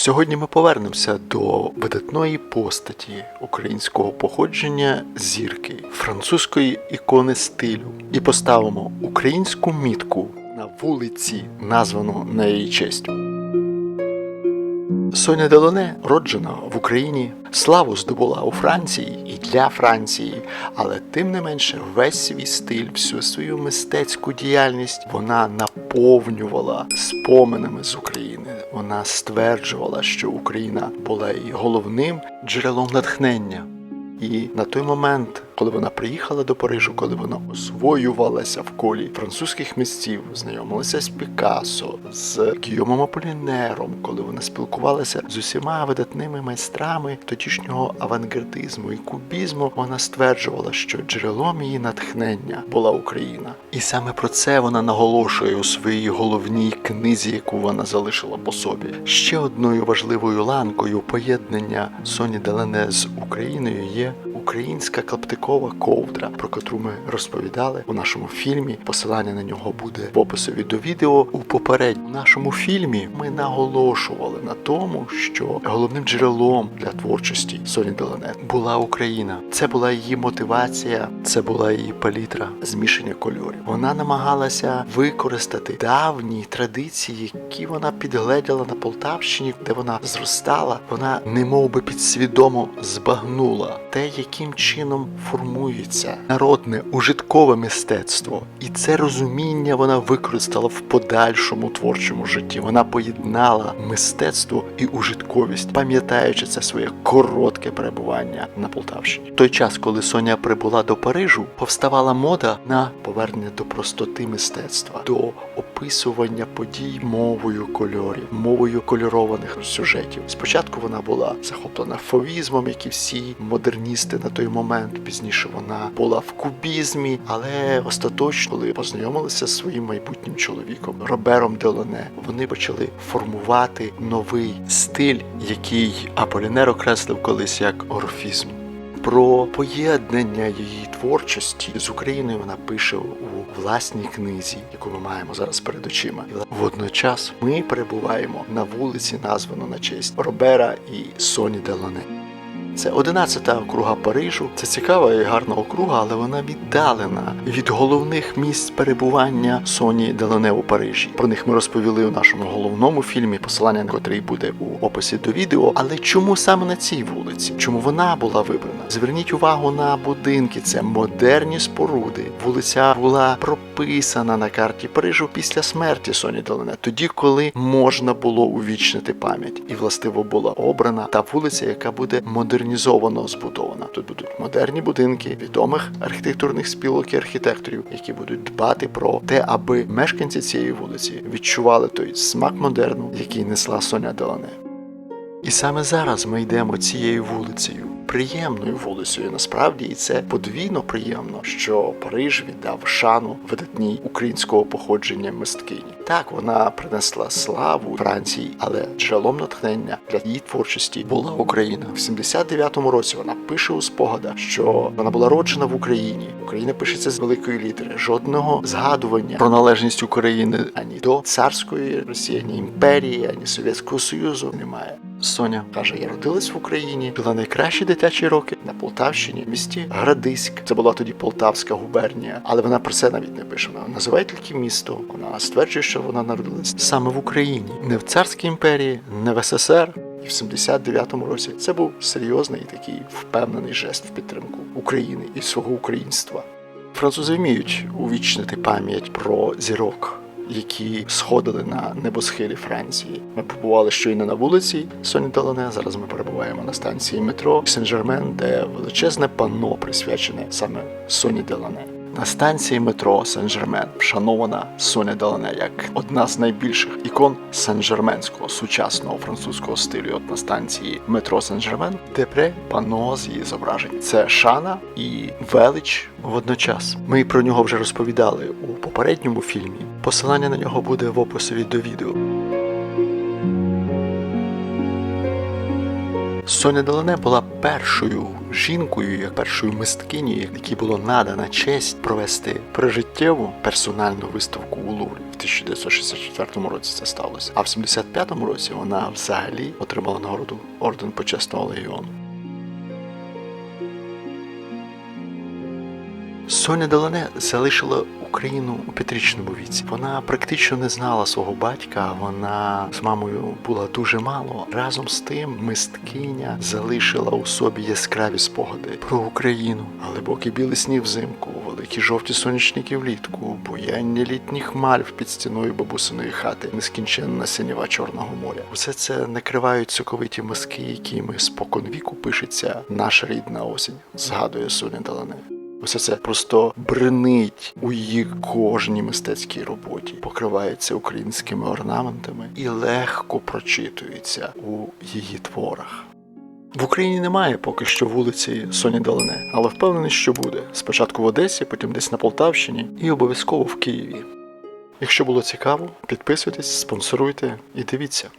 Сьогодні ми повернемося до видатної постаті українського походження зірки, французької ікони стилю і поставимо українську мітку на вулиці, названу на її честь. Соня Делоне роджена в Україні, славу здобула у Франції і для Франції, але тим не менше весь свій стиль, всю свою мистецьку діяльність вона наповнювала споминами з України. Вона стверджувала, що Україна була її головним джерелом натхнення. І на той момент, коли вона приїхала до Парижу, коли вона освоювалася в колі французьких митців, знайомилася з Пікассо, з Гійомом Аполінером, коли вона спілкувалася з усіма видатними майстрами тодішнього авангардизму і кубізму, вона стверджувала, що джерелом її натхнення була Україна. І саме про це вона наголошує у своїй головній книзі, яку вона залишила по собі. Ще одною важливою ланкою поєднання Соні Делене з Україною є українська клаптикова ковдра, про котру ми розповідали у нашому фільмі. Посилання на нього буде в описі до відео. У попередньому нашому фільмі ми наголошували на тому, що головним джерелом для творчості Соні Делене була Україна. Це була її мотивація, це була її палітра змішання кольорів. Вона намагалася використати давні традиції, які вона підгледіла на Полтавщині, де вона зростала. Вона немов би підсвідомо збагнула те, яким чином формується народне ужиткове мистецтво, і це розуміння вона використала в подальшому творчому житті. Вона поєднала мистецтво і ужитковість, пам'ятаючи це своє коротке перебування на Полтавщині. В той час, коли Соня прибула до Парижу, повставала мода на повернення до простоти мистецтва, до описування подій мовою кольорів, мовою кольорованих сюжетів. Спочатку вона була захоплена фовізмом, як і всі модерністи на той момент. Пізніше вона була в кубізмі, але остаточно, коли познайомилися з своїм майбутнім чоловіком Робером Делоне, вони почали формувати новий стиль, який Аполінер окреслив колись як орфізм. Про поєднання її творчості з Україною вона пише у власній книзі, яку ми маємо зараз перед очима. Водночас ми перебуваємо на вулиці, названу на честь Робера і Соні Делоне. Це 11-та округа Парижу. Це цікава і гарна округа, але вона віддалена від головних місць перебування Соні Делоне у Парижі. Про них ми розповіли у нашому головному фільмі, посилання на котрий буде у описі до відео. Але чому саме на цій вулиці? Чому вона була вибрана? Зверніть увагу на будинки. Це модерні споруди. Вулиця була прописана на карті Парижу після смерті Соні Делоне, тоді, коли можна було увічнити пам'ять, і властиво була обрана та вулиця, яка буде модернізовано збудована. Тут будуть модерні будинки відомих архітектурних спілок і архітекторів, які будуть дбати про те, аби мешканці цієї вулиці відчували той смак модерну, який несла Соня Делане. І саме зараз ми йдемо цією вулицею, приємною вулицею. Насправді, і це подвійно приємно, що Париж віддав шану видатній українського походження мисткині. Так, вона принесла славу Франції, але джерелом натхнення для її творчості була Україна. В 79-му році вона пише у спогадах, що вона була роджена в Україні. Україна пишеться з великої літери. Жодного згадування про належність України ані до царської Росії, ані імперії, ані Совєтського Союзу немає. Соня каже: я родилась в Україні, була найкращі дитячі роки на Полтавщині, в місті Градиськ. Це була тоді Полтавська губернія, але вона про це навіть не пише. Вона називає тільки місто. Вона стверджує, що вона народилась саме в Україні, не в царській імперії, не в СССР. І в 79-му році це був серйозний такий впевнений жест в підтримку України і свого українства. Французи вміють увічнити пам'ять про зірок які сходили на небосхилі Франції. Ми побували щойно на вулиці Соні Делоне. Зараз ми перебуваємо на станції метро Сен-Жермен, де величезне панно присвячене саме Соні Делоне. На станції метро Сен-Жермен вшанована Соня Делоне як одна з найбільших ікон сен-жерменського сучасного французького стилю. От на станції метро Сен-Жермен, де пре панно з її зображень. Це шана і велич водночас. Ми про нього вже розповідали у попередньому фільмі. Посилання на нього буде в описі до відео. Соня Делане була першою жінкою, як першою мисткинею, якій було надана честь провести прижиттєву персональну виставку у Луврі. В 1964 році це сталося. А в 75-му році вона взагалі отримала нагороду орден почесного легіону. Соня Делане залишила Україну у п'ятирічному віці. Вона практично не знала свого батька. Вона з мамою була дуже мало. Разом з тим, мисткиня залишила у собі яскраві спогади про Україну, глибокий білий сніг взимку, великі жовті сонячники влітку, буяння літніх хмар під стіною бабусиної хати, нескінченна синіва чорного моря. Усе це накривають соковиті мазки, якими спокон віку пишеться наша рідна осінь. Згадує Соня Делане. Усе це просто бренить у її кожній мистецькій роботі, покривається українськими орнаментами і легко прочитується у її творах. В Україні немає поки що вулиці Соні Далине, але впевнений, що буде. Спочатку в Одесі, потім десь на Полтавщині і обов'язково в Києві. Якщо було цікаво, підписуйтесь, спонсоруйте і дивіться.